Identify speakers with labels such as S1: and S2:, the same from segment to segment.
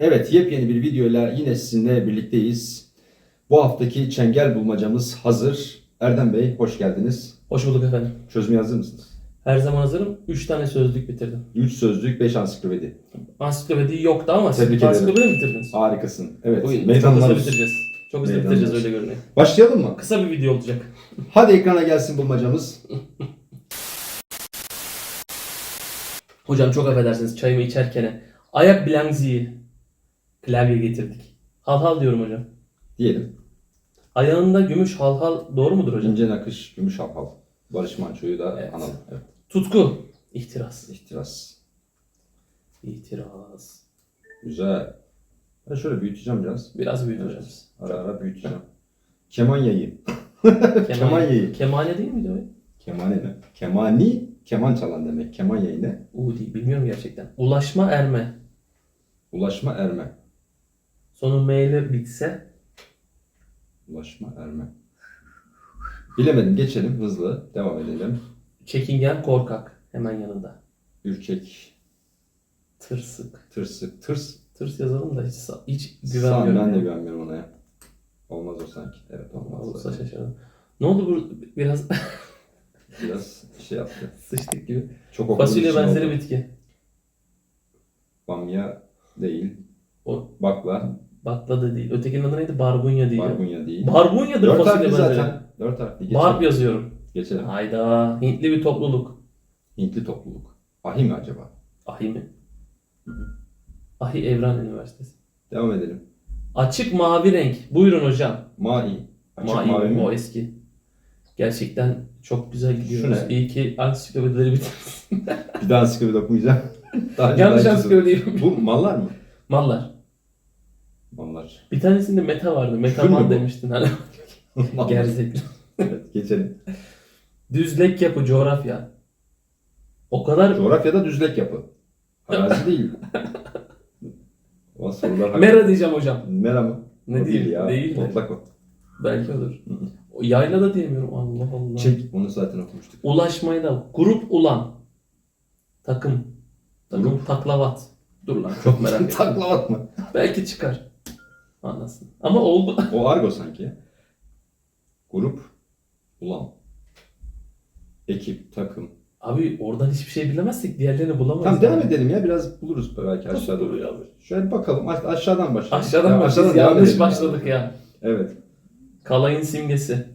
S1: Evet, yepyeni bir videoyla yine sizinle birlikteyiz. Bu haftaki çengel bulmacamız hazır. Erdem Bey, hoş geldiniz.
S2: Hoş bulduk efendim.
S1: Çözmeye hazır mısınız?
S2: Her zaman hazırım. 3 tane sözlük bitirdim.
S1: 3 sözlük, 5 ansiklopedi.
S2: Ansiklopedi yoktu ama siz
S1: Tebrik ederim.
S2: ansiklopedi mi bitirdiniz?
S1: Harikasın. Evet,
S2: çok
S1: meydanlar
S2: hızlı bitireceğiz. Çok hızlı
S1: Meydanlar
S2: bitireceğiz öyle görünüyor.
S1: Başlayalım mı?
S2: Kısa bir video olacak.
S1: Hadi ekrana gelsin bulmacamız.
S2: Hocam çok affedersiniz çayımı içerken ayak bilangziyi klavye getirdik. Hal hal diyorum hocam.
S1: Diyelim.
S2: Ayağında gümüş hal hal doğru mudur hocam?
S1: İnce nakış, gümüş hapal. Barış Manço'yu da
S2: Evet.
S1: analım. Evet.
S2: Tutku. İhtiras.
S1: İhtiras.
S2: İhtiras.
S1: Güzel. Ben şöyle büyüteceğim biraz.
S2: Biraz büyüdü hocam.
S1: Ara ara büyüteceğim. Keman yayı.
S2: Keman
S1: yayı.
S2: Kemane değil miydi o?
S1: Kemane mi? Kemani, keman çalan demek. Keman yayı ne?
S2: U değil. Bilmiyorum gerçekten. Ulaşma erme.
S1: Ulaşma erme.
S2: Sonu M ile bitse
S1: Ulaşma erme. Bilemedim. Geçelim hızlı. Devam edelim.
S2: çekingen korkak. Hemen yanında.
S1: Ürkek,
S2: Tırsık.
S1: tırsık, tırs.
S2: Tırs yazalım da hiç, sa- hiç
S1: Sağ,
S2: güvenmiyorum.
S1: ben de güvenmiyorum ona ya. Olmaz o sanki. Evet olmaz.
S2: Olsa şaşırdım. Ne oldu bu biraz
S1: Biraz şey yaptı.
S2: sıçtık gibi.
S1: Çok
S2: Fasulye
S1: için
S2: benzeri
S1: oldu.
S2: bitki.
S1: Bamya değil.
S2: O
S1: Bakla.
S2: Bakla da değil. Ötekinin adı neydi? Barbunya değil.
S1: Barbunya değil.
S2: Barbunyadır
S1: Dört
S2: fasulye
S1: harfli
S2: benzeri.
S1: zaten. Dört harfli. Geçelim.
S2: Barb yazıyorum.
S1: Geçelim.
S2: Hayda. Hintli bir topluluk.
S1: Hintli topluluk. Ahi mi acaba?
S2: Ahi mi? Ahi Evren Üniversitesi.
S1: Devam edelim.
S2: Açık mavi renk. Buyurun hocam.
S1: Mai. Açık
S2: Mavi,
S1: mavi mi?
S2: o eski. Gerçekten çok güzel gidiyoruz.
S1: Şu ne?
S2: İyi ki ansiklopedileri bitirdik.
S1: Bir daha ansiklopedi okumayacağım. Daha önce
S2: Yanlış
S1: daha
S2: ansiklopedi.
S1: Bu mallar mı?
S2: Mallar.
S1: Mallar.
S2: Bir tanesinde meta vardı. Meta
S1: Küfür mü
S2: mal
S1: bu?
S2: demiştin hani. Gerizekalı.
S1: Evet geçelim.
S2: Düzlek yapı, coğrafya. O kadar
S1: Coğrafyada düzlek yapı. Arazi değil. O sorular
S2: Mera diyeceğim hocam.
S1: Mera mı?
S2: Ne
S1: O
S2: değil,
S1: ya.
S2: değil?
S1: Otlak o.
S2: Belki olur.
S1: Hı hı.
S2: O yayla da diyemiyorum. Allah Allah.
S1: Çek. Onu zaten okumuştuk.
S2: Ulaşmayı da. Grup ulan. Takım. Takım taklavat. Dur lan çok merak ettim.
S1: Taklavat mı?
S2: Belki çıkar. Anlasın. Ama oldu.
S1: O argo sanki. ya. Grup. Ulan. Ekip, takım.
S2: Abi oradan hiçbir şey bilemezsek diğerlerini bulamayız.
S1: Tamam devam
S2: yani.
S1: edelim ya. Biraz buluruz belki aşağıda.
S2: abi?
S1: Şöyle bakalım. Aş- aşağıdan başlayalım.
S2: Aşağıdan
S1: Ya, devam
S2: Yanlış
S1: edelim
S2: başladık ya.
S1: Evet.
S2: Kalayın simgesi.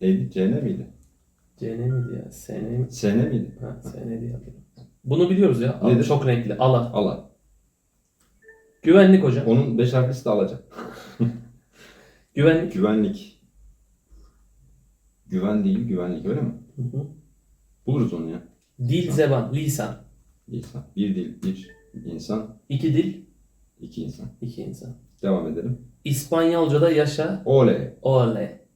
S1: Neydi? CN miydi?
S2: CN miydi ya? SN mi?
S1: SN miydi?
S2: Ha SN diye hatırlıyorum. Bunu biliyoruz ya.
S1: Nedir?
S2: Çok renkli. Ala.
S1: Allah.
S2: Güvenlik hocam.
S1: Onun beş harflisi de alacak.
S2: Güvenlik.
S1: Güvenlik. Güven değil, güvenlik öyle mi?
S2: Hı hı.
S1: Buluruz onu ya.
S2: Dil, zeban, lisan.
S1: İnsan. Bir dil, bir insan,
S2: İki dil,
S1: iki insan.
S2: iki insan.
S1: Devam edelim.
S2: İspanyolca'da yaşa.
S1: Ole.
S2: Ole.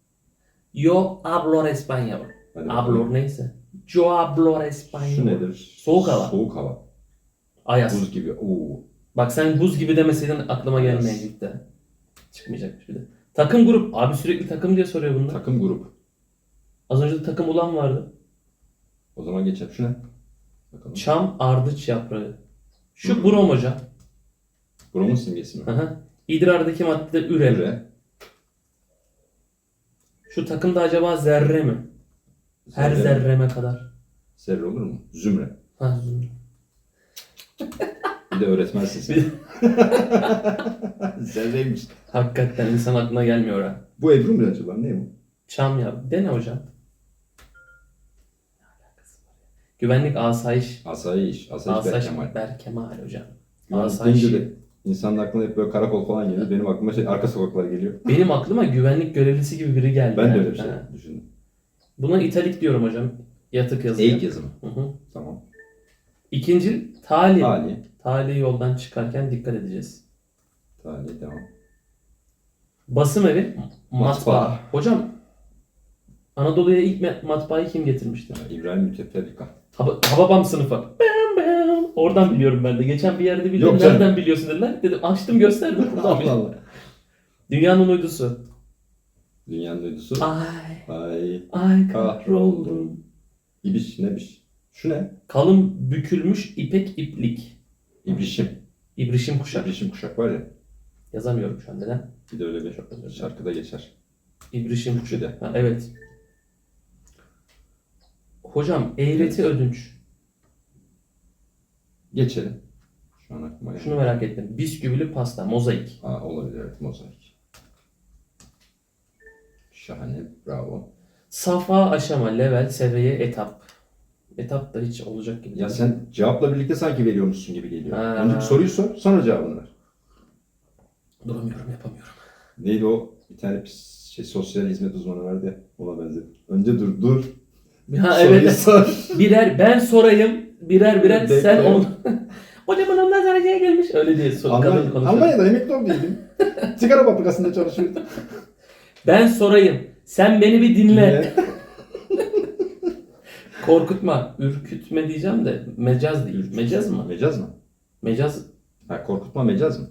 S2: Yo hablo español.
S1: Hadi
S2: Hablo neyse. Yo hablo español.
S1: Şu nedir?
S2: Soğuk hava.
S1: Soğuk hava.
S2: Ayaz.
S1: Buz gibi. Oo.
S2: Bak sen buz gibi demeseydin aklıma gelmeyecekti. Çıkmayacakmış bir de. Takım grup. Abi sürekli takım diye soruyor bunlar.
S1: Takım grup.
S2: Az önce de takım ulan vardı.
S1: O zaman geçelim. Şu ne? Bakalım.
S2: Çam ardıç yaprağı. Şu
S1: Hı.
S2: brom hocam.
S1: Bromun simgesi mi?
S2: Aha. İdrardaki madde üre.
S1: Üre.
S2: Şu takımda acaba zerre mi? Her
S1: Zerre.
S2: zerreme kadar.
S1: Zerre olur mu? Zümre.
S2: Ha, zümre.
S1: Bir de öğretmensin sen. Zerreymiş.
S2: Hakikaten insan aklına gelmiyor ha.
S1: Bu Ebru mu acaba? Ne bu?
S2: Çam ya. Dene hocam. Güvenlik asayiş.
S1: Asayiş. Asayiş
S2: Asayiş
S1: Berkemal.
S2: Berkemal hocam.
S1: Güvenlik
S2: Asayiş.
S1: deyince de insanın aklına hep böyle karakol falan geliyor. Benim aklıma şey arka sokaklar geliyor.
S2: Benim aklıma güvenlik görevlisi gibi biri geldi.
S1: Ben de öyle bir şey
S2: Ha.
S1: düşündüm.
S2: Buna italik diyorum hocam. Yatık yazı.
S1: Eğik yazımı.
S2: Hı hı.
S1: Tamam.
S2: İkinci tali.
S1: Tali.
S2: Tali yoldan çıkarken dikkat edeceğiz.
S1: Tali devam.
S2: Basım evi matbaa. Hocam Anadolu'ya ilk matbaayı kim getirmiştir?
S1: Ya, İbrahim Müteferrika.
S2: Haba, Hababam sınıfı. Bam bam. Oradan biliyorum ben de. Geçen bir yerde bildim.
S1: Yok canım.
S2: Nereden biliyorsun dediler. Dedim açtım gösterdim.
S1: Allah. Allah.
S2: Dünyanın uydusu.
S1: Dünyanın uydusu.
S2: Ay
S1: Ay.
S2: ay kahroldum.
S1: İbiş ne biş? Şu ne?
S2: Kalın bükülmüş ipek iplik.
S1: İbrişim.
S2: İbrişim kuşak.
S1: Yeşim kuşak var ya.
S2: Yazamıyorum şu an neden?
S1: Bir de öyle bir şarkıda geçer.
S2: İbrişim
S1: Türkçe'de.
S2: Ha, evet. Hocam eğreti ödünç.
S1: Geçelim. Şu an aklıma geldi.
S2: Şunu merak ettim. Bisküvili pasta, mozaik.
S1: Aa, olabilir evet mozaik. Şahane bravo.
S2: Safa, aşama, level, seviye, etap. Etap da hiç olacak gibi.
S1: Ya
S2: değil.
S1: sen cevapla birlikte sanki veriyormuşsun gibi geliyor.
S2: Ha.
S1: Önce bir soruyu sor sonra cevabını ver.
S2: Duramıyorum, yapamıyorum.
S1: Neydi o? Bir tane pis- şey, sosyal hizmet uzmanı vardı ya. Ona benzedi. Önce dur dur.
S2: Ha
S1: soruyu
S2: evet.
S1: sor.
S2: Birer ben sorayım. Birer birer
S1: Bekle.
S2: sen onu. Hocam ondan dereceye gelmiş. Öyle diye sor.
S1: Almanya. Almanya'da emekli olduydum. Sigara fabrikasında çalışıyordum.
S2: Ben sorayım. Sen beni bir dinle. Korkutma, ürkütme diyeceğim de mecaz değil. Mecaz mı?
S1: Mecaz mı?
S2: Mecaz
S1: Ha, korkutma mecaz mı?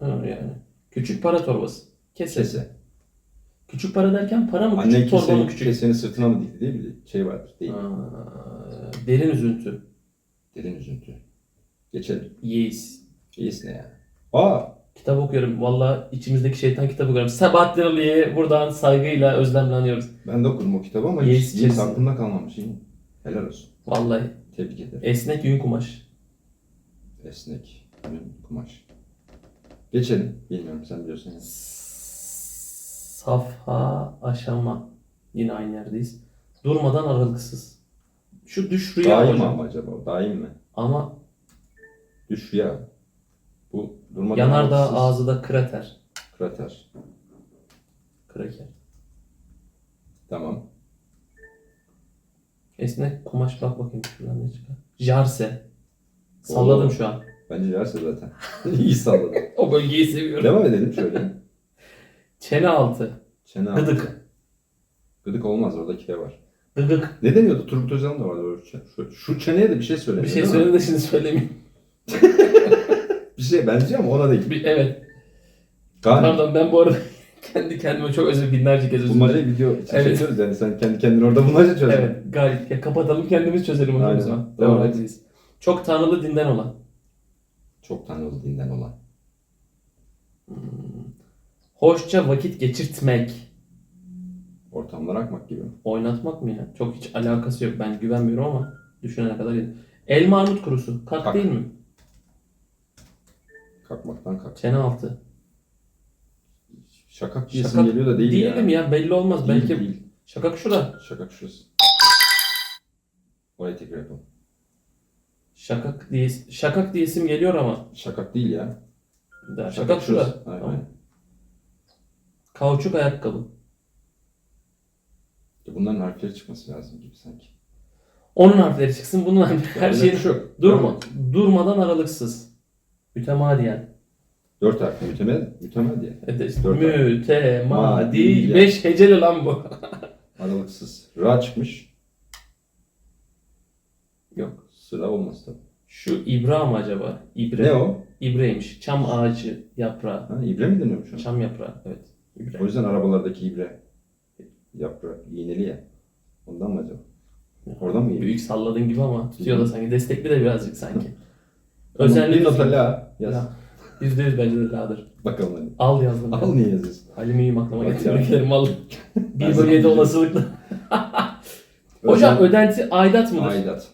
S2: ha, yani. Küçük para torbası. Kese.
S1: Kese.
S2: Küçük para derken para mı
S1: Annen
S2: küçük, torba mı küçük?
S1: kesenin sırtına mı dikti diye bir şey vardır. Değil.
S2: Aa, derin üzüntü.
S1: Derin üzüntü. Geçelim.
S2: Yeis.
S1: İyisin ne ya? Aa!
S2: Kitap okuyorum. Valla içimizdeki şeytan kitabı okuyorum. Sabahattin Ali'ye buradan saygıyla özlemle anıyoruz.
S1: Ben de okudum o kitabı ama
S2: Yes,
S1: hiç, hiç
S2: yes.
S1: aklımda kalmamış. İyi. Helal olsun.
S2: Vallahi
S1: Tebrik ederim.
S2: esnek yün kumaş.
S1: Esnek. yün, Kumaş. Geçelim. Bilmiyorum sen biliyorsun. ya.
S2: Safha, aşama. Yine aynı yerdeyiz. Durmadan aralıksız. Şu düş rüya
S1: Daim
S2: hocam.
S1: ama acaba? Daim mi?
S2: Ama
S1: Düş rüya. Bu durmadan
S2: yanardağ ağzı da krater.
S1: Krater.
S2: Kraker.
S1: Tamam.
S2: Esnek kumaş bak bakayım şuradan ne çıkar. Jarse. Salladım
S1: Oo.
S2: şu an.
S1: Bence yerse zaten. İyi salladın.
S2: O bölgeyi seviyorum.
S1: Devam edelim şöyle.
S2: Çene altı.
S1: Çene altı.
S2: Gıdık.
S1: Gıdık olmaz orada K var.
S2: Gıgık.
S1: Ne deniyordu? Turgut Özal'ın da vardı öyle bir şey. Şu, şu çeneye de bir şey söyle.
S2: Bir şey söyle de şimdi söylemeyeyim.
S1: Bir şey benziyor ama ona değil.
S2: Bir- evet.
S1: Gani.
S2: Pardon ben bu arada kendi kendime çok özür binlerce kez özür
S1: Bulmaca
S2: dilerim.
S1: video için
S2: Evet.
S1: çekiyoruz yani sen kendi kendine orada bulmaca çöz.
S2: Evet. Gayet. Ya kapatalım kendimiz çözelim hocam o zaman.
S1: Devam
S2: edeceğiz. Çok tanrılı dinden olan.
S1: Çok tanrılı dinden olan.
S2: Hoşça vakit geçirtmek.
S1: Ortamlara akmak gibi.
S2: Oynatmak mı ya? Çok hiç alakası yok. Ben güvenmiyorum ama düşünene kadar. Elma armut kurusu. Kalk. değil mi?
S1: Kalkmaktan kalk.
S2: Çene altı.
S1: Şakak diyesim
S2: Şakak
S1: geliyor da değil ya.
S2: Değilim ya. Belli olmaz.
S1: Değil,
S2: Belki
S1: değil.
S2: şakak şurada.
S1: Şakak şurası. Orayı tekrar yapalım.
S2: Şakak diye şakak diyesim geliyor ama.
S1: Şakak değil ya.
S2: Da, şakak şurada.
S1: şurası. Aynen.
S2: Tamam. Kauçuk ayakkabı.
S1: Ya Bunların harfleri çıkması lazım gibi sanki.
S2: Onun harfleri çıksın. Bunun harfleri. Her
S1: şey
S2: durma. Durmadan aralıksız. Mütemadiyen.
S1: Dört harfli mütemel, diye.
S2: Evet,
S1: Dört
S2: mütemadi.
S1: Madi.
S2: Beş heceli lan bu.
S1: Aralıksız. Ra çıkmış.
S2: Yok.
S1: Sıra olmaz tabii.
S2: Şu ibra mı acaba? İbre.
S1: Ne o?
S2: İbreymiş. Çam ağacı yaprağı.
S1: Ha, ibre mi deniyor şu an?
S2: Çam yaprağı. Evet. İbre.
S1: O yüzden arabalardaki ibre yaprağı iğneli ya. Ondan mı acaba? Oradan mı
S2: Büyük salladın gibi ama tutuyor da sanki. Destekli de birazcık sanki. Özelliği
S1: nota la yaz.
S2: La. Yüzde yüz bence de la'dır.
S1: Bakalım hadi.
S2: Al yazdım.
S1: Al niye yazıyorsun?
S2: Halimiyim aklıma
S1: Bak ya.
S2: ederim al. Bir bölgede
S1: diyeceğim.
S2: olasılıkla. Hocam
S1: Özel-
S2: ödenti aidat mıdır?
S1: Aidat.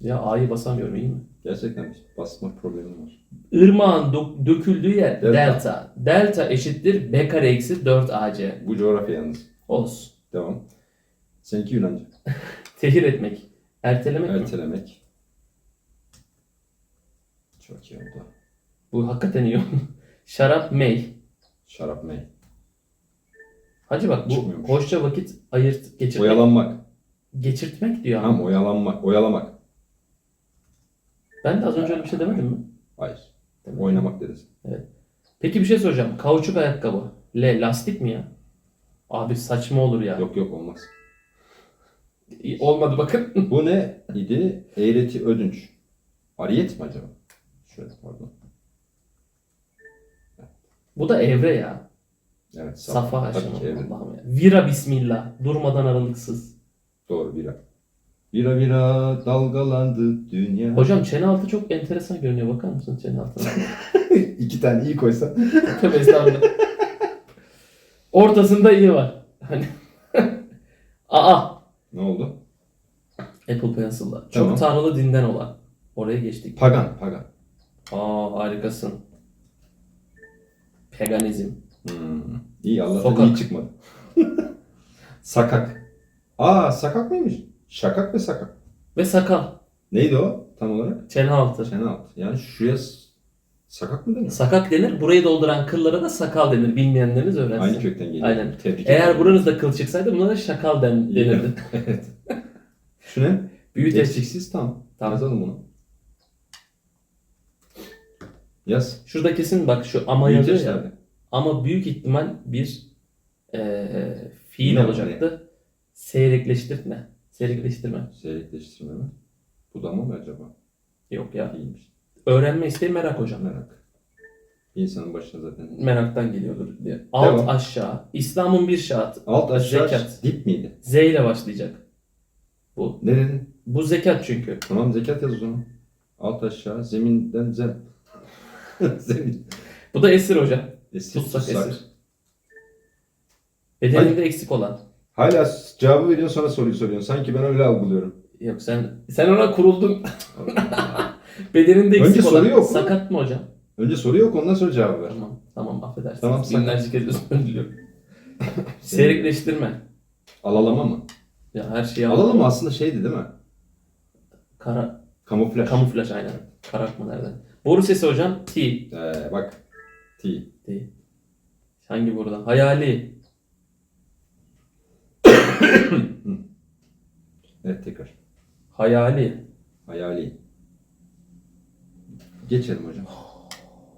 S2: Ya A'yı basamıyorum iyi mi?
S1: Gerçekten basma problemim var.
S2: Irmağın dök- döküldüğü yer
S1: Delta.
S2: delta. delta. eşittir b kare eksi 4ac.
S1: Bu coğrafya yalnız.
S2: Olsun.
S1: Devam. Seninki Yunanca.
S2: Tehir etmek. Ertelemek mi?
S1: Ertelemek. Çok iyi oldu.
S2: Bu hakikaten iyi. Şarap mey.
S1: Şarap mey.
S2: Hacı bak bu
S1: Çıkmıyormuş.
S2: hoşça vakit ayırt geçirtmek.
S1: Oyalanmak.
S2: Geçirtmek diyor ama.
S1: Tamam oyalanmak. Oyalamak.
S2: Ben de az önce öyle bir şey demedim mi?
S1: Hayır.
S2: Demedim.
S1: Oynamak deriz.
S2: Peki bir şey soracağım. Kauçuk ayakkabı. L lastik mi ya? Abi saçma olur ya.
S1: Yok yok olmaz.
S2: İyi, Olmadı bakın.
S1: Bu ne idi? Eğreti ödünç. Ariyet mi acaba? Şöyle pardon.
S2: Bu da evre ya.
S1: Evet.
S2: Safa aşama. Allah'ım ya. Vira bismillah. Durmadan aralıksız.
S1: Doğru bira. Bira bira dalgalandı dünya.
S2: Hocam çene altı çok enteresan görünüyor. Bakar mısın çene altına?
S1: İki tane iyi koysa.
S2: Tabii estağfurullah. Ortasında iyi var. Hani Aa
S1: Ne oldu?
S2: Apple Pencil'da. Çok
S1: Tamam.
S2: tanrılı dinden olan. Oraya geçtik.
S1: Pagan, pagan.
S2: Aa harikasın. Paganizm.
S1: Hmm. İyi Allah'tan
S2: Sokak.
S1: iyi çıkmadı. sakak. Aa sakak mıymış? Şakak ve sakak.
S2: Ve sakal.
S1: Neydi o tam olarak?
S2: Çene altı.
S1: Çene alt. Yani şuraya s- sakak mı denir?
S2: Sakak denir. Burayı dolduran kıllara da sakal denir. Bilmeyenleriniz öğrensin.
S1: Aynı kökten geliyor.
S2: Aynen.
S1: Tebrik
S2: Eğer
S1: ederim.
S2: buranızda kıl çıksaydı buna da şakal den,
S1: İyi.
S2: denirdi.
S1: evet. Şu ne?
S2: Büyüteç.
S1: Eksiksiz tam.
S2: Tamam.
S1: Yazalım bunu. Yaz.
S2: Şurada kesin bak şu ama yazıyor
S1: Büyüteç
S2: ya. Ama büyük ihtimal bir eee fiil
S1: Ne
S2: olacaktı. Seyrekleştirme. Seyrekleştirme.
S1: Seyrekleştirme mi? Bu da mı acaba?
S2: Yok ya.
S1: Değilmiş.
S2: Öğrenme isteği merak hocam.
S1: Merak. İnsanın başına zaten.
S2: Meraktan geliyordur diye. Alt
S1: Devam.
S2: aşağı. İslam'ın bir şaatı.
S1: Alt aşağı
S2: Zekat.
S1: dip miydi?
S2: Z ile başlayacak. Bu.
S1: Ne dedin?
S2: Bu zekat çünkü.
S1: Tamam zekat yaz o zaman. Alt aşağı zeminden zem. Zemin.
S2: Bu da esir hocam.
S1: Esir,
S2: Tutsak
S1: tutsak.
S2: esir. Bedeninde eksik olan.
S1: Hala cevabı veriyorsun sonra soruyu soruyorsun. Sanki ben öyle algılıyorum.
S2: Yok sen sen ona kuruldun. Bedeninde eksik
S1: Önce
S2: olan.
S1: soruyu oku.
S2: Sakat mı hocam?
S1: Önce soru yok ondan sonra cevabı ver.
S2: Tamam. Tamam affedersiniz.
S1: Tamam.
S2: Binlerce kez özür diliyorum. Seyrekleştirme.
S1: Alalama mı?
S2: Ya her şeyi
S1: Alalama aslında şeydi değil mi?
S2: Kara,
S1: Kamuflaj.
S2: kamuflaj aynen. Karartma nereden? Boru sesi hocam T.
S1: Ee, bak. T.
S2: T. Hangi borudan? Hayali.
S1: Evet tekrar.
S2: Hayali.
S1: Hayali. Geçelim hocam.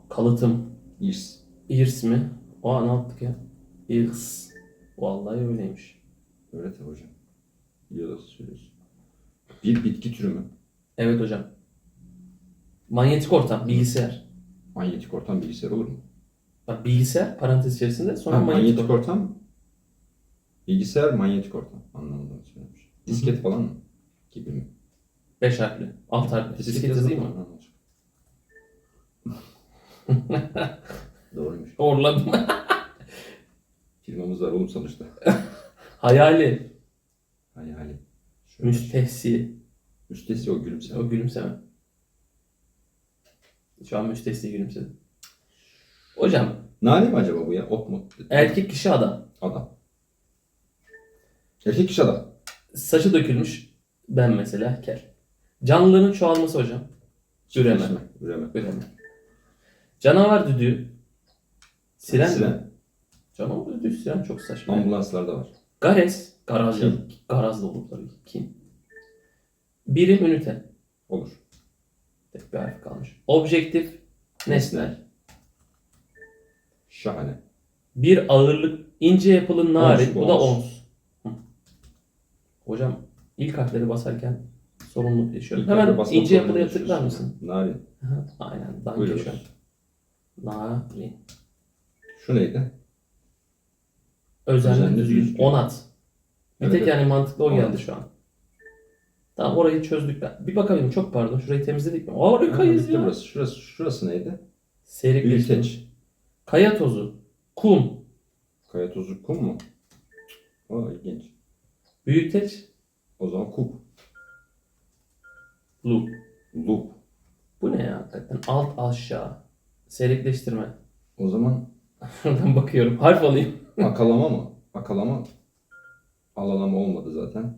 S2: Kalıtım.
S1: İrs.
S2: İrs mi? Aa ne yaptık ya? İrs. Vallahi öyleymiş.
S1: Öğret ya hocam. Da söylüyorsun. Bir bitki türü mü?
S2: Evet hocam. Manyetik ortam. Bilgisayar.
S1: Manyetik ortam bilgisayar olur mu?
S2: Bak bilgisayar parantez içerisinde sonra
S1: Ha,
S2: manyetik,
S1: manyetik
S2: ortam.
S1: ortam bilgisayar manyetik ortam anlamında söylemiş. Disket falan mı? Gibi mi?
S2: Beş harfli. Alt harfli. Disket yazayım mı?
S1: Olacak. Doğruymuş.
S2: Orladım.
S1: Firmamız var oğlum sonuçta.
S2: Hayali.
S1: Hayali. Şöyle.
S2: Müstehsi.
S1: Müstesi o gülümseme.
S2: O gülümseme. Şu an müstehsi gülümsedi. Hocam
S1: Nane mi acaba bu ya? Ot mu?
S2: erkek kişi adam.
S1: Adam. Erkek iş adam.
S2: Saçı dökülmüş. Ben mesela kel. Canlıların çoğalması hocam. Üreme.
S1: Üreme.
S2: Üreme. Canavar düdüğü. Siren, mi?
S1: Siren.
S2: Canavar düdüğü siren çok saçma.
S1: Ambulanslarda var.
S2: Gares. Ya. Garaz da olur tabii. Kim? Birim ünite.
S1: Olur.
S2: Tek bir harf kalmış. Objektif. Nesnel.
S1: Şahane.
S2: Bir ağırlık. ince yapılı narin.
S1: Ons,
S2: Bu da
S1: ons.
S2: ons. Hı. Hocam ilk harfleri basarken sorumluluk yaşıyorum.
S1: İlk harfe
S2: Hemen ince yapılıya
S1: zorunda
S2: tıklar
S1: yaşıyorsun.
S2: mısın?
S1: Narin.
S2: Aha, Aynen. Danke
S1: Buyurun.
S2: schön. Narin.
S1: Şu neydi?
S2: Özenli,
S1: Özenli,
S2: düzgün.
S1: düzgün.
S2: Onat. Bir
S1: Evet,
S2: tek
S1: evet.
S2: yani mantıklı o
S1: Onat.
S2: geldi şu an. Tamam orayı çözdük. Bir bakabilirim. Çok pardon. Şurayı temizledik mi?
S1: Ha,
S2: Harikayız ya.
S1: burası. Şurası, şurası neydi?
S2: Seyrekleştirme.
S1: Büyüteç.
S2: Kaya tozu. Kum.
S1: Kaya tozu kum mu? O ilginç.
S2: Büyüteç.
S1: O zaman kup.
S2: Loop.
S1: Loop.
S2: Bu ne ya hakikaten? Alt aşağı. Seyrekleştirme.
S1: O zaman
S2: Şuradan bakıyorum. Harf alayım.
S1: akalama mı? Akalama. Alalama olmadı zaten.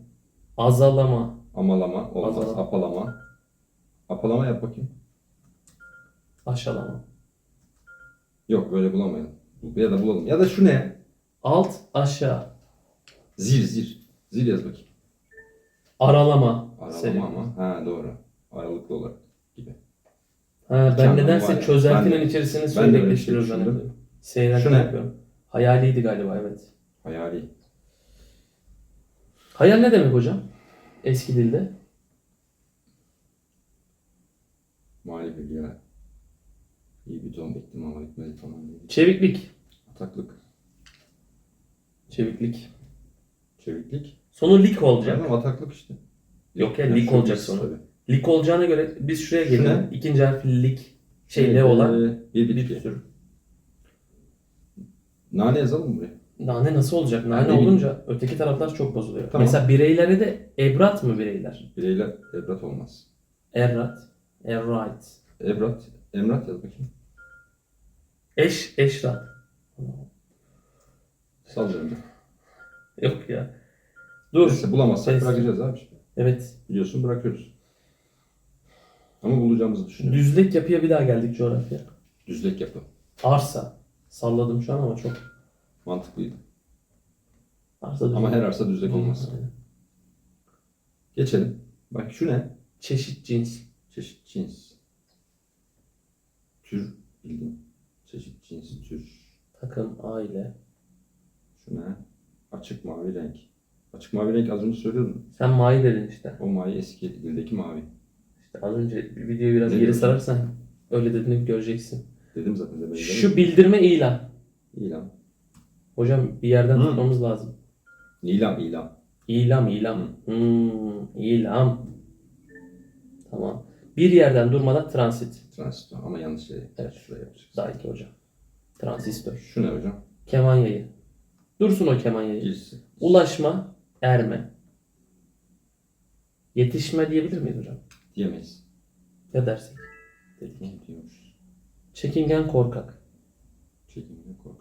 S2: Azalama.
S1: Amalama olmaz.
S2: Azalama.
S1: Apalama. Apalama yap bakayım.
S2: Aşağılama.
S1: Yok böyle bulamayalım. Ya da bulalım. Ya da şu ne?
S2: Alt aşağı.
S1: Zil zil. Zil yaz bakayım.
S2: Aralama.
S1: Aralama
S2: Seri-
S1: ama. Ha doğru. Aralıklı olarak gibi.
S2: Ha, ben
S1: Canım
S2: nedense
S1: var
S2: çözeltinin
S1: Ben de-
S2: içerisine
S1: ben de öyle bir şey
S2: seyrekleştiriyoruz
S1: düşündüm.
S2: zannediyorum. Seyreltme
S1: Şu ne?
S2: yapıyorum. Hayaliydi galiba evet.
S1: Hayali.
S2: Hayal ne demek hocam? Eski dilde.
S1: Mali bir ya. İyi bir ton bekledim ama bitmedi tamam.
S2: Çeviklik.
S1: Ataklık.
S2: Çeviklik.
S1: Çeviklik.
S2: Sonu lik olacak.
S1: Canım ataklık işte.
S2: Yok ya,
S1: Yani şu
S2: olacak
S1: biz
S2: sonra.
S1: tabii.
S2: Lig olacağına göre biz şuraya
S1: Şu
S2: gelelim.
S1: ne?
S2: İkinci harfli lig şey
S1: Ee,
S2: ne olan
S1: Bir
S2: bir
S1: bitki.
S2: tür.
S1: Nane yazalım mı buraya?
S2: Nane nasıl olacak? Nane
S1: ne bileyim.
S2: olunca öteki taraflar çok bozuluyor.
S1: Tamam.
S2: Mesela bireylere de ebrat mı bireyler?
S1: Bireyler Ebrat olmaz.
S2: Errat, errat,
S1: Ebrat, Emrat yaz bakayım.
S2: eş, eşrat.
S1: Sallıyorum. ben.
S2: Yok ya. Dur.
S1: Neyse bulamazsak
S2: Neyse.
S1: bırakacağız abi.
S2: Evet.
S1: Biliyorsun bırakıyoruz. Ama bulacağımızı düşünüyorum.
S2: Düzlek yapıya bir daha geldik coğrafya.
S1: Düzlek yapı.
S2: Arsa. Salladım şu an ama çok.
S1: Mantıklıydı.
S2: Arsa.
S1: Ama her arsa düzlek olmaz.
S2: Aynen.
S1: Geçelim. Bak şu ne?
S2: Çeşit cins.
S1: Çeşit cins. Tür bildim. Çeşit cins tür.
S2: Takım, aile.
S1: Şu ne? Açık mavi renk. Açık mavi renk az önce söylüyordum.
S2: Sen mavi dedin işte.
S1: O mavi eski dildeki mavi.
S2: İşte az önce bir videoyu biraz geri sararsan öyle dediğini göreceksin.
S1: Dedim zaten demeyi.
S2: Şu bildirme ilan.
S1: İlan.
S2: Hocam bir yerden
S1: Hı.
S2: tutmamız lazım.
S1: İlan, ilan.
S2: İlam, ilam. Hmm, ilam. Tamam. Bir yerden durmadan transit.
S1: Transistör ama yanlış şey.
S2: Evet.
S1: Şuraya yapacağız.
S2: Daha iyi hocam. Transistör.
S1: Şu ne hocam?
S2: Keman yayı. Dursun o keman yayı.
S1: Girsi.
S2: Ulaşma, erme. Yetişme diyebilir miyiz hocam?
S1: Diyemeyiz.
S2: Ne dersek? Dedik.
S1: Ne diyormuş?
S2: Çekingen korkak.
S1: Çekimde korkak.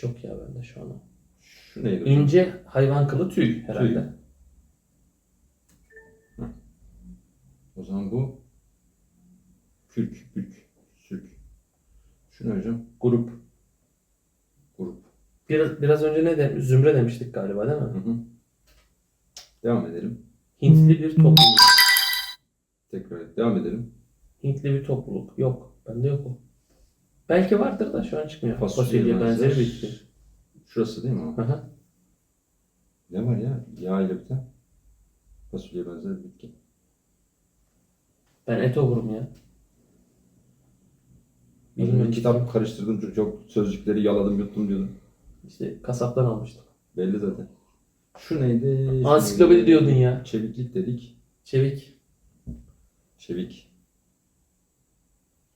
S2: Hiç yok ya bende şu an.
S1: Şu neydi?
S2: İnce hayvan kılı tüy herhalde.
S1: O zaman bu kürk, bük, sük. Şu ne hocam?
S2: Grup.
S1: Grup.
S2: Biraz, biraz önce ne de zümre demiştik galiba değil mi?
S1: Hı hı. Devam edelim.
S2: Hintli bir topluluk.
S1: Tekrar et. Devam edelim.
S2: Hintli bir topluluk. Yok. Bende yok o. Belki vardır da şu an çıkmıyor.
S1: Fasulye
S2: Fasulye benzeri
S1: benzer.
S2: bitki.
S1: Şurası değil mi o?
S2: Hı.
S1: Ne var ya? Yağ ile biten. Fasulye benzer bitki.
S2: Ben et ovurum ya. Bilmiyorum.
S1: önce kitap karıştırdım. Çok, çok sözcükleri yaladım yuttum diyordum.
S2: İşte kasaptan almıştım.
S1: Belli zaten. Şu neydi? Şu
S2: Ansiklopedi
S1: neydi?
S2: diyordun ya.
S1: Çeviklik dedik.
S2: Çevik.
S1: Çevik.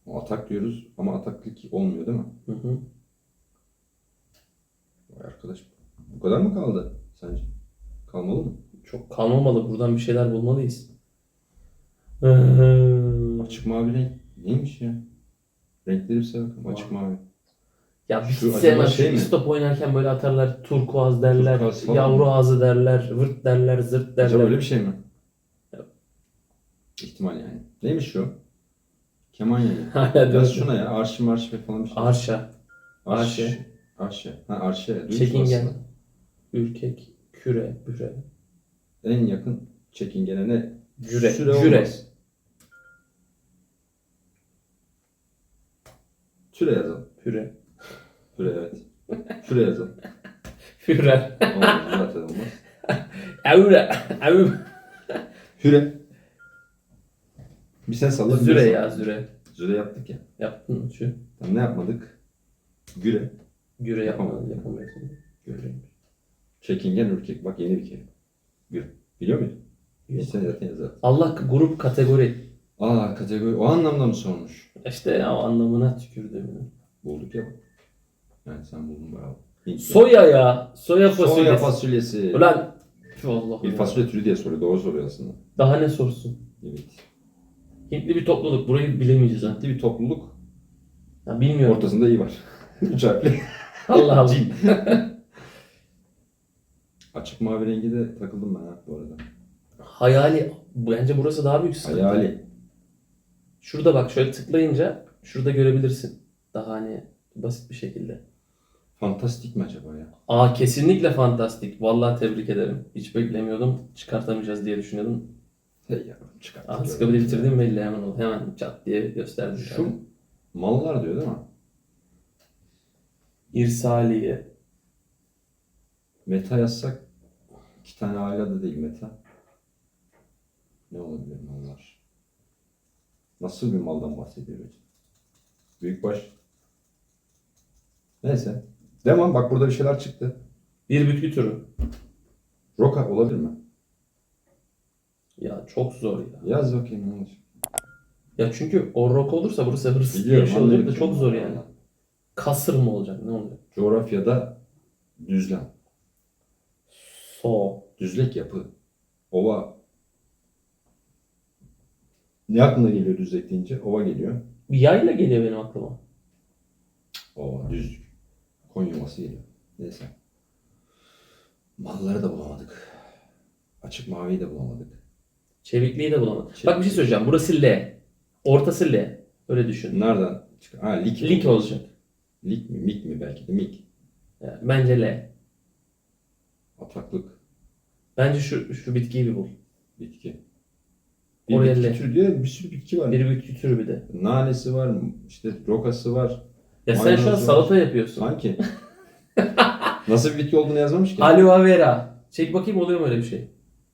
S1: O atak diyoruz ama ataklık olmuyor değil mi?
S2: Hı hı.
S1: Vay arkadaş. Bu kadar mı kaldı sence? Kalmalı mı?
S2: Çok kalmamalı. Buradan bir şeyler bulmalıyız. Ee,
S1: Açık mavi renk neymiş ya? Renkleri bir sev bakalım. Açık mavi.
S2: Ya
S1: Şu
S2: sevmem.
S1: şey mi?
S2: istop oynarken böyle atarlar. Turkuaz derler.
S1: Turkuaz
S2: yavru ağzı derler. Vırt derler. Zırt derler.
S1: Acaba öyle bir şey mi?
S2: Yok.
S1: İhtimal yani. Neymiş şu? Keman yayı.
S2: Hala diyorsun.
S1: şuna ya. Arşi marşi falan bir şey.
S2: Arşa.
S1: Arş-
S2: arşe.
S1: Arşe. Ha arşe. Duymuş
S2: Çekingen.
S1: aslında.
S2: Ürkek. Küre. Büre.
S1: En yakın çekingene ne?
S2: Cüre.
S1: Süre
S2: Cüre.
S1: olmaz. Yazalım.
S2: Püre.
S1: Türe evet. Türe yazalım.
S2: Fürer.
S1: Olmaz zaten olmaz.
S2: Evre. Ev.
S1: Hüre. Bir sen salla.
S2: Züre ya züre.
S1: Züre yaptık ya.
S2: Yaptın mı şu?
S1: Tamam ne yapmadık? Güre.
S2: Güre
S1: Yapamadım.
S2: Yapamıyorsun. Güre.
S1: Çekingen ürkek. Bak yeni bir kelime. Güre. Biliyor muydun?
S2: Yok.
S1: sen zaten yazar.
S2: Allah grup kategori.
S1: Aa kategori o anlamda mı sormuş?
S2: İşte ya o anlamına tükürdüm.
S1: Bulduk ya. Yani sen buldun bravo. Hint
S2: Soya ya. Soya fasulyesi.
S1: Soya fasulyesi.
S2: Ulan. Şu Allah.
S1: Bir fasulye türü diye soruyor. Doğru soruyor aslında.
S2: Daha ne sorsun?
S1: Evet.
S2: Hintli bir topluluk. Burayı bilemeyeceğiz.
S1: Hintli bir topluluk.
S2: Ya bilmiyorum.
S1: Ortasında iyi var. Üç harfli.
S2: Allah Allah.
S1: Cin. Açık mavi rengi de takıldım ben ha bu arada.
S2: Hayali. Bence burası daha büyük sıkıntı.
S1: Hayali.
S2: Şurada bak şöyle tıklayınca şurada görebilirsin. Daha hani basit bir şekilde.
S1: Fantastik mi acaba ya?
S2: Aa kesinlikle fantastik. Vallahi tebrik ederim. Hiç beklemiyordum. Çıkartamayacağız diye düşünüyordum.
S1: Hey yavrum çıkart.
S2: Aa sıkabili bitirdim belli hemen oldu. Hemen çat diye gösterdim.
S1: Şu mallar diyor değil mi?
S2: İrsaliye.
S1: Meta yazsak iki tane aile de değil meta. Ne olabilir mallar? Nasıl bir maldan bahsediyor hocam? Büyükbaş. Neyse. Devam bak burada bir şeyler çıktı.
S2: Bir bitki türü.
S1: Roka olabilir mi?
S2: Ya çok zor ya.
S1: Yaz bakayım ne olacak.
S2: Ya çünkü o rock olursa burası hırsız bir şey olacak da çok zor yani. Kasır mı olacak ne olacak?
S1: Coğrafyada düzlem.
S2: So.
S1: Düzlek yapı. Ova. Ne aklına geliyor düzlek deyince? Ova geliyor.
S2: Bir yayla geliyor benim aklıma.
S1: Ova, düzlük. Konya Ovası geliyor. Neyse. Malları da bulamadık. Açık maviyi de bulamadık.
S2: Çevikliği de bulamadım.
S1: Çevik-
S2: Bak bir şey söyleyeceğim. Burası L. Ortası L. Öyle düşün.
S1: Nereden çıkıyor? Ha lik.
S2: Lik olacak.
S1: Lik mi? Mik mi belki de? Mik.
S2: Yani bence L.
S1: Ataklık.
S2: Bence şu şu bitkiyi bir bul.
S1: Bitki. Bir
S2: Oraya
S1: bitki türü diye bir sürü bitki var.
S2: Bir bitki türü bir de.
S1: Nanesi var, işte rokası var.
S2: Ya sen şu an
S1: Maydanozu
S2: salata yapıyorsun.
S1: Sanki. Nasıl bir bitki olduğunu yazmamış ki.
S2: Aloe vera. Çek bakayım oluyor mu öyle bir şey?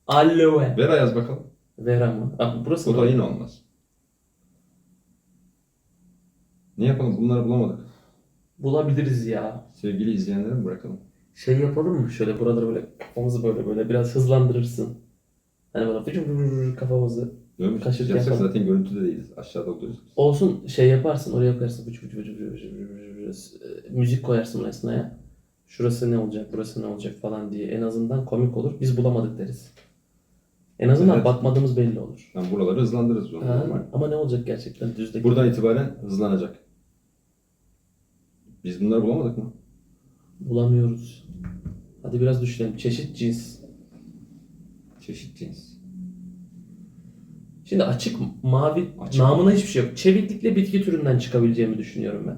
S2: Aloe
S1: Vera yaz bakalım.
S2: Vera mı? Bak burası
S1: Bu da
S2: mı?
S1: yine olmaz. Ne yapalım? Bunları bulamadık.
S2: Bulabiliriz ya.
S1: Sevgili izleyenlere mi bırakalım?
S2: Şey yapalım mı? Şöyle buraları böyle kafamızı böyle böyle biraz hızlandırırsın. Hani böyle fıcır fıcır kafamızı.
S1: Dövmüş.
S2: Kaşık
S1: Yapsak
S2: yapalım.
S1: zaten görüntüde değiliz. Aşağıda oluyoruz.
S2: Olsun şey yaparsın oraya koyarsın. Fıcır fıcır fıcır fıcır fıcır fıcır fıcır. E, Müzik koyarsın burasına ya. Şurası ne olacak, burası ne olacak falan diye. En azından komik olur. Biz bulamadık deriz. En azından
S1: Evet.
S2: bakmadığımız belli olur.
S1: Yani buraları hızlandırırız.
S2: Ha,
S1: normal.
S2: ama ne olacak gerçekten düzdeki?
S1: Buradan itibaren hızlanacak. Biz bunları bulamadık mı?
S2: Bulamıyoruz. Hadi biraz düşünelim. Çeşit cins.
S1: Çeşit cins.
S2: Şimdi açık mavi
S1: Açık.
S2: namına hiçbir şey yok. Çeviklikle bitki türünden çıkabileceğimi düşünüyorum ben.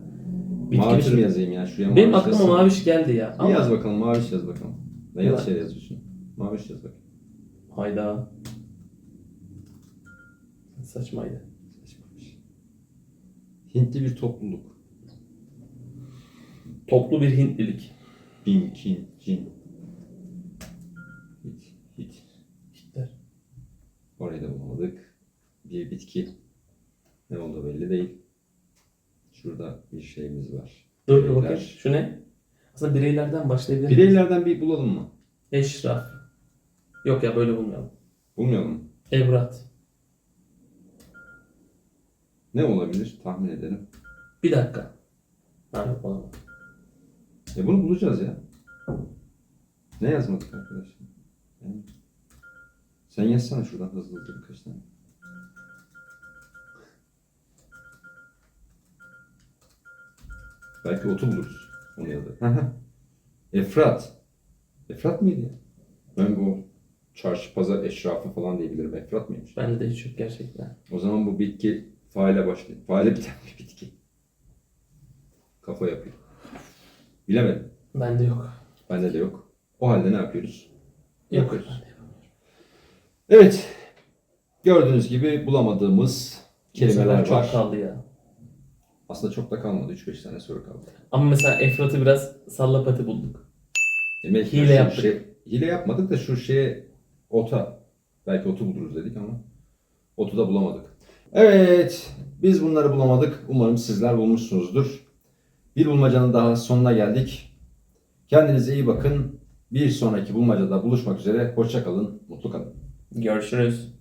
S2: Bitki
S1: maviş
S2: türü.
S1: mi yazayım ya? Şuraya
S2: Benim
S1: maviş
S2: aklıma
S1: yazsam.
S2: maviş geldi ya.
S1: Bir
S2: Ama...
S1: yaz bakalım. Maviş yaz bakalım. Ne yaz şey yazıyorsun? Maviş yaz bakayım.
S2: Hayda. Saçmaydı.
S1: Saçmamış. Hintli bir topluluk.
S2: Toplu bir Hintlilik.
S1: Bin, kin, cin. Hit, hit.
S2: Hitler.
S1: Orayı da bulamadık. Bir bitki. Ne oldu belli değil. Şurada bir şeyimiz var.
S2: Dur dur bakayım. Şu ne? Aslında bireylerden başlayabiliriz.
S1: Bireylerden bir bulalım mı?
S2: Eşraf. Yok ya böyle bulmayalım.
S1: Bulmayalım mı?
S2: Evrat.
S1: Ne olabilir? Tahmin edelim.
S2: Bir dakika. Ha yok olamaz.
S1: E bunu bulacağız ya. Ne yazmadık arkadaşlar? Yani- Sen yazsana şuradan hızlı hızlı birkaç tane. Belki otu buluruz. Onu yazar. Efrat. Efrat mıydı ya? Ben bu çarşı pazar eşrafı falan diyebilirim. Efrat mıymış?
S2: Bende de hiç yok gerçekten.
S1: O zaman bu bitki faile başlıyor. Faile biten bir bitki. Kafa yapıyor. Bilemedim.
S2: Bende yok.
S1: Bende de yok. O halde ne yapıyoruz?
S2: Yok.
S1: Yapıyoruz. Evet. Gördüğünüz gibi bulamadığımız kelimeler
S2: çok
S1: var.
S2: kaldı ya.
S1: Aslında çok da kalmadı. 3-5 tane soru kaldı.
S2: Ama mesela Efrat'ı biraz sallapati bulduk.
S1: Belki
S2: Hile
S1: şu
S2: yaptık.
S1: Şey, hile yapmadık da şu şeye ota. Belki otu buluruz dedik ama otu da bulamadık. Evet. Biz bunları bulamadık. Umarım sizler bulmuşsunuzdur. Bir bulmacanın daha sonuna geldik. Kendinize iyi bakın. Bir sonraki bulmacada buluşmak üzere. Hoşça kalın. Mutlu kalın.
S2: Görüşürüz.